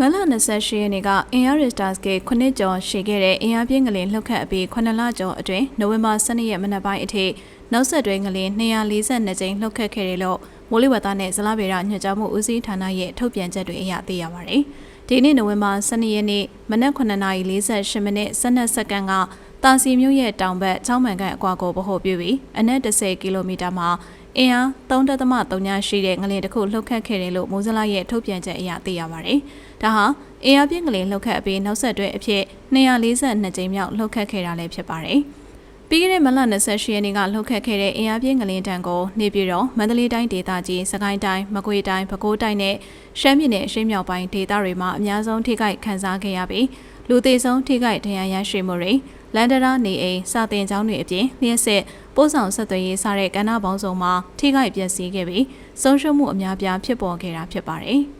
မလ28ရက်နေ့ကအင်အားရစ်တာစ်က9ကျော်ရှိခဲ့တဲ့အင်အားပြင်းငလင်လှုပ်ခတ်အပြီး9လကျော်အတွင်းနိုဝင်ဘာ12ရက်မနက်ပိုင်းအထိနောက်ဆက်တွဲငလင်242ကြိမ်လှုပ်ခတ်ခဲ့တယ်လို့မိုးလေဝသနဲ့ဇလဗေဒညွှန်ကြားမှုဦးစီးဌာနရဲ့ထုတ်ပြန်ချက်တွေအရသိရပါတယ်။ဒီနေ့နိုဝင်ဘာ12ရက်နေ့မနက်9:48မိနစ်12စက္ကန့်က တာစီမြို့ရဲ့တောင်ဘက်6မှန်ခန့်အကွာကိုဗဟိုပြုပြီးအနက်10ကီလိုမီတာမှာအင်အား3.3ညရှိတဲ့ငလင်တစ်ခုလှုပ်ခတ်ခဲ့တယ်လို့မိုးစလရဲ့ထုတ်ပြန်ချက်အရသိရပါတယ်။ဒါဟာအင်အားပြင်းငလင်လှုပ်ခတ်အပြီးနောက်ဆက်တွဲအဖြစ်242ကြိမ်မြောက်လှုပ်ခတ်ခဲ့တာလည်းဖြစ်ပါတယ်။ပြီးခဲ့တဲ့မလ28ရက်နေ့ကလှုပ်ခတ်ခဲ့တဲ့အင်အားပြင်းငလင်တံကိုနေပြည်တော်မန္တလေးတိုင်းဒေသကြီးစကိုင်းတိုင်းမကွေးတိုင်းပဲခူးတိုင်းနဲ့ရှမ်းပြည်နယ်အရှေ့မြောက်ပိုင်းဒေသတွေမှာအများဆုံးထိခိုက်ခံစားခဲ့ရပြီး လူသေးဆုံးထိခိုက်ဒဏ်ရာရရှိမှုတွေလန်ဒရာနေအိမ်စာတင်ကျောင်းတွေအပြင်လျှက်စစ်ပို့ဆောင်ဆက်သွယ်ရေးစတဲ့ကဏ္ဍပေါင်းစုံမှာထိခိုက်ပျက်စီးခဲ့ပြီးဆုံးရှုံးမှုအများပြားဖြစ်ပေါ်ခဲ့တာဖြစ်ပါတယ်။